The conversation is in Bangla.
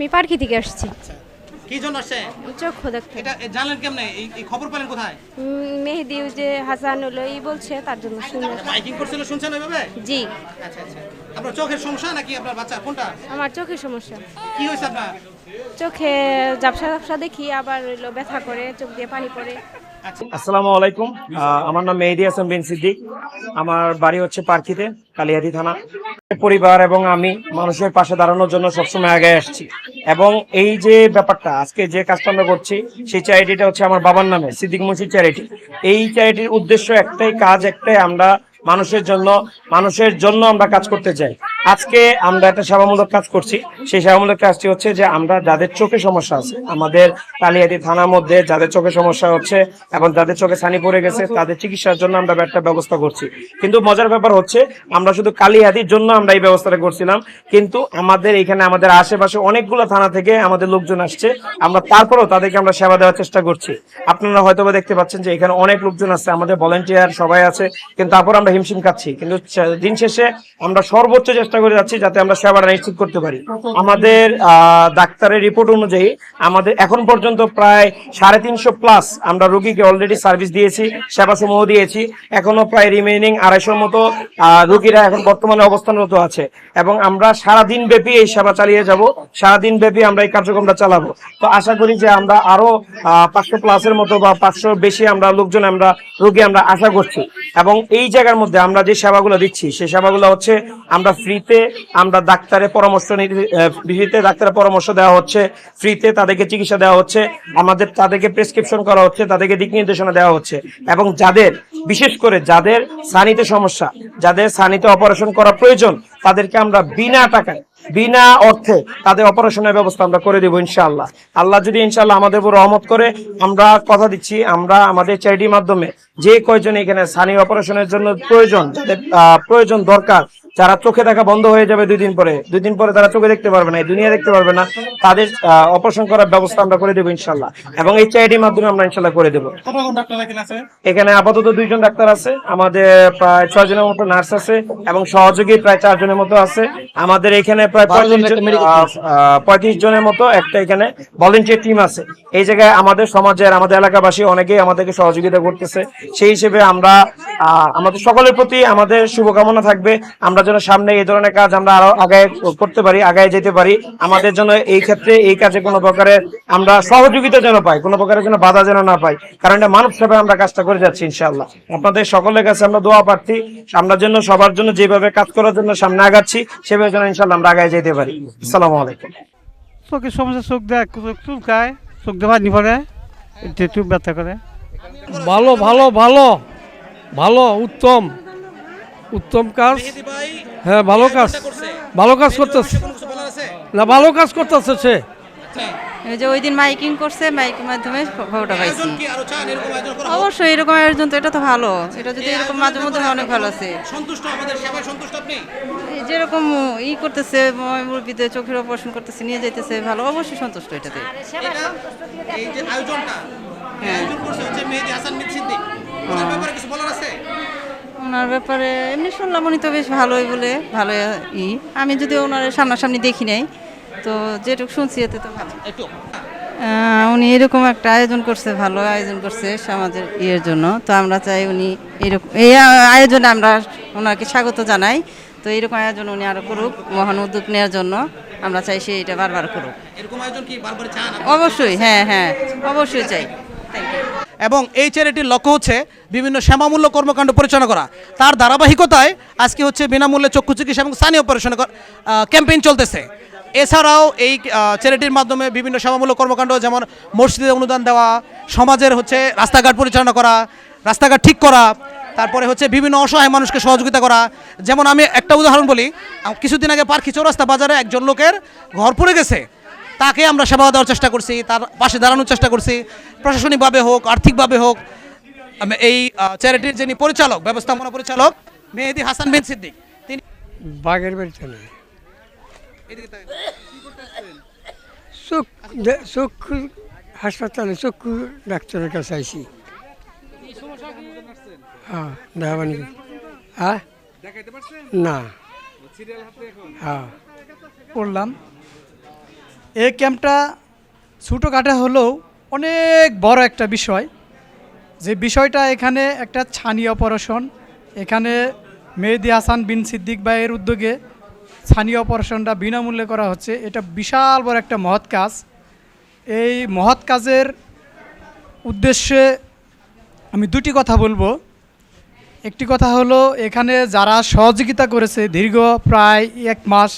আমি পার্কি থেকে আসছি। কি জন্য আসছে? চক্ষু দেখতে এটা জানলেন কেমনে? এই এই খবর পেলেন কোথায়? মেহেদি যে হাসান হলো এই বলছে তার জন্য শুনে মাইকিং করছিল শুনছেন ওইভাবে? জি। আচ্ছা আচ্ছা। আপনার চোখের সমস্যা নাকি আপনার বাচ্চা? কোনটা? আমার চোখের সমস্যা। কি হয়েছে আপনার? চোখে ঝাপসা ঝাপসা দেখি আবার হইল ব্যথা করে চোখ দিয়ে পানি পড়ে। আচ্ছা। আসসালামু আলাইকুম। আহ, আমার নাম মেহেদি হাসান বিন সিদ্দিক। আমার বাড়ি হচ্ছে পার্কিতে কালিয়াদি থানা। পরিবার এবং আমি মানুষের পাশে দাঁড়ানোর জন্য সবসময় আগে আসছি। এবং এই যে ব্যাপারটা, আজকে যে কাজটা আমরা করছি, সেই চ্যারিটিটা হচ্ছে আমার বাবার নামে সিদ্দিক মুন্সি চ্যারিটি এই চ্যারিটির উদ্দেশ্য একটাই, কাজ একটাই আমরা মানুষের জন্য মানুষের জন্য আমরা কাজ করতে চাই। আজকে আমরা একটা সেবামূলক কাজ করছি। সেই সেবামূলক কাজটি হচ্ছে যে আমরা যাদের চোখে সমস্যা আছে, আমাদের কালিয়াদি থানার মধ্যে যাদের চোখে সমস্যা হচ্ছে এবং যাদের চোখে ছানি পড়ে গেছে, তাদের চিকিৎসার জন্য আমরা একটা ব্যবস্থা করছি। কিন্তু মজার ব্যাপার হচ্ছে, আমরা শুধু কালিয়াদির জন্য আমরা এই ব্যবস্থাটা করছিলাম, কিন্তু আমাদের এখানে আমাদের আশেপাশে অনেকগুলো থানা থেকে আমাদের লোকজন আসছে। আমরা তারপরেও তাদেরকে আমরা সেবা দেওয়ার চেষ্টা করছি। আপনারা হয়তো দেখতে পাচ্ছেন যে এখানে অনেক লোকজন আছে, আমাদের ভলেন্টিয়ার সবাই আছে, কিন্তু তারপর আমরা হিমশিম খাচ্ছি। কিন্তু দিন শেষে আমরা সর্বোচ্চ চেষ্টা করে যাচ্ছি যাতে আমরা সেবাটা নিশ্চিত করতে পারি। আমাদের ডাক্তারের রিপোর্ট অনুযায়ী আমাদের এখন পর্যন্ত প্রায় সাড়ে তিনশো প্লাস আমরা রোগীকে অলরেডি সার্ভিস দিয়েছি সেবা সমূহ দিয়েছি। এখনও প্রায় রিমেইনিং আড়াইশোর মতো রোগীরা এখন বর্তমানে অবস্থানরত আছে। এবং আমরা সারাদিন ব্যাপী এই সেবা চালিয়ে যাব সারাদিন ব্যাপী আমরা এই কার্যক্রমটা চালাবো। তো আশা করি যে আমরা আরও পাঁচশো প্লাসের মতো বা পাঁচশো বেশি আমরা লোকজন আমরা রুগী আমরা আশা করছি। এবং এই জায়গার মধ্যে আমরা যে সেবাগুলো দিচ্ছি সেই সেবাগুলো হচ্ছে আমরা ফ্রিতে আমরা ডাক্তারের পরামর্শ ফ্রিতে ডাক্তারের পরামর্শ দেওয়া হচ্ছে। ফ্রিতে তাদেরকে চিকিৎসা দেওয়া হচ্ছে। আমাদের তাদেরকে প্রেসক্রিপশন করা হচ্ছে, তাদেরকে দিক নির্দেশনা দেওয়া হচ্ছে। এবং যাদের, বিশেষ করে যাদের সানিতে সমস্যা, যাদের সানিতে অপারেশন করা প্রয়োজন, তাদেরকে আমরা বিনা টাকায়, বিনা অর্থে তাদের অপারেশনের ব্যবস্থা আমরা করে দেবো ইনশাআল্লাহ। আল্লাহ যদি ইনশাআল্লাহ আমাদের উপর রহমত করে, আমরা কথা দিচ্ছি, আমরা আমাদের চ্যারিটির মাধ্যমে যে কয়জন এখানে সানি অপারেশনের জন্য প্রয়োজন যাদের প্রয়োজন দরকার যারা চোখে দেখা বন্ধ হয়ে যাবে দুই দিন পরে দুই দিন পরে তারা চোখে দেখতে পারবে না এই দুনিয়া দেখতে পারবে না তাদের অপারেশন করার ব্যবস্থা আমরা করে দেবো ইনশাল্লাহ। এবং এই চ্যারিটির মাধ্যমে আমরা ইনশাল্লাহ করে দেবো। এখানে আপাতত দুইজন ডাক্তার আছে আমাদের প্রায় ছয় জনের মতো নার্স আছে এবং সহযোগী প্রায় চার জনের মতো আছে। আমাদের এখানে প্রায় পঁয়ত্রিশ জনের মতো একটা এখানে ভলেন্টিয়ার টিম আছে। এই জায়গায় আমাদের সমাজের আমাদের এলাকাবাসী অনেকেই আমাদেরকে সহযোগিতা করতেছে। সেই হিসেবে আমরা আমাদের সকলের প্রতি আমাদের শুভকামনা থাকবে। আমরা যেন সামনে এই ধরনের কাজ আমরা আরও আগায় করতে পারি, আগায় যেতে পারি। আমাদের জন্য এই ক্ষেত্রে এই কাজে কোনো প্রকারের আমরা সহযোগিতা যেন পাই, কোনো প্রকারের যেন বাধা যেন না পাই। কারণ এটা মানব সেবায় আমরা কাজটা করে যাচ্ছি, ইনশাআল্লাহ। আপনাদের সকলের কাছে আমরা দোয়া প্রার্থী। আমরা জন্য সবার জন্য যেভাবে কাজ করার জন্য সামনে আগাচ্ছি, সেভাবে যেন ইনশাআল্লাহ আমরা আগায় যেতে পারি। আসসালামু আলাইকুম। চোখের সমস্যা, চোখ দেয়, চোখ চুলকায়, চোখ পড়ে এটা একটু ব্যথা করে। ভালো ভালো ভালো ভালো উত্তম উত্তম কাজ। হ্যাঁ ভালো কাজ। করছে। ভালো কাজ করতেছে। না ভালো কাজ করতেছে সে। আচ্ছা। যে ওই দিন মাইকিং করছে মাইকের মাধ্যমে খবরটা পাইছি? অবশ্যই এরকম আয়োজন তো এটা তো ভালো। এটা যদি এরকম মাঝে মধ্যে হয় অনেক ভালো আছে। সন্তুষ্ট আমাদের সেবায় সন্তুষ্ট আপনি? এই যেরকম ই করতেছে মুরব্বীদের চোখের অপারেশন করতেছে নিয়ে যাইতেছে ভালো। অবশ্যই সন্তুষ্ট এটাতে। এটা এই যে আয়োজনটা এই আয়োজন করছে হচ্ছে মেহেদি হাসান মির সিদ্দিক। ওনার ব্যাপারে কিছু বলার আছে? ওনার ব্যাপারে এমনি শুনলাম উনি তো বেশ ভালোই বলে ভালো ই। আমি যদি ওনার সামনাসামনি দেখি নাই তো যেটুকু শুনছি এতে তো ভালো। একটু। উনি এরকম একটা আয়োজন করছে ভালো আয়োজন করছে সমাজের ইয়ের জন্য। তো আমরা চাই উনি এরকম এই আয়োজনে আমরা ওনাকে স্বাগত জানাই। তো এরকম আয়োজন উনি আরও করুক মহান উদ্যোগ নেওয়ার জন্য আমরা চাই সে এটা বারবার করুক? অবশ্যই হ্যাঁ হ্যাঁ অবশ্যই চাই। এবং এই চ্যারিটির লক্ষ্য হচ্ছে বিভিন্ন সেবামূল্য কর্মকাণ্ড পরিচালনা করা। তার ধারাবাহিকতায় আজকে হচ্ছে বিনামূল্যে চক্ষু চিকিৎসা এবং স্থানীয় অপারেশন ক্যাম্পেইন চলতেছে। এছাড়াও এই চ্যারিটির মাধ্যমে বিভিন্ন সেবামূলক কর্মকাণ্ড যেমন মসজিদে অনুদান দেওয়া, সমাজের হচ্ছে রাস্তাঘাট পরিচালনা করা, রাস্তাঘাট ঠিক করা, তারপরে হচ্ছে বিভিন্ন অসহায় মানুষকে সহযোগিতা করা। যেমন আমি একটা উদাহরণ বলি কিছুদিন আগে পার্কি চৌরাস্তা বাজারে একজন লোকের ঘর পড়ে গেছে। তাকে আমরা সেবা দেওয়ার চেষ্টা করছি তার পাশে দাঁড়ানোর চেষ্টা করছি প্রশাসনিকভাবে হোক আর্থিকভাবে হোক। এই চ্যারিটির যিনি পরিচালক ব্যবস্থাপনা পরিচালক মেহেদি হাসান বিন সিদ্দিক তিনি তাকান। চোখ দে- চক্ষু হাসপাতালে চক্ষু ডাক্তারের কাছে আইছি। হ্যাঁ দেখাবানি হ্যাঁ? না। হ্যাঁ। পড়লাম। এই ক্যাম্পটা ছোটোখাটো হলেও অনেক বড় একটা বিষয়। যে বিষয়টা এখানে একটা ছানি অপারেশন, এখানে মেহেদি হাসান বিন সিদ্দিক ভাইয়ের উদ্যোগে ছানি অপারেশনটা বিনামূল্যে করা হচ্ছে। এটা বিশাল বড় একটা মহৎ কাজ। এই মহৎ কাজের উদ্দেশ্যে আমি দুটি কথা বলব। একটি কথা হলো, এখানে যারা সহযোগিতা করেছে দীর্ঘ প্রায় এক মাস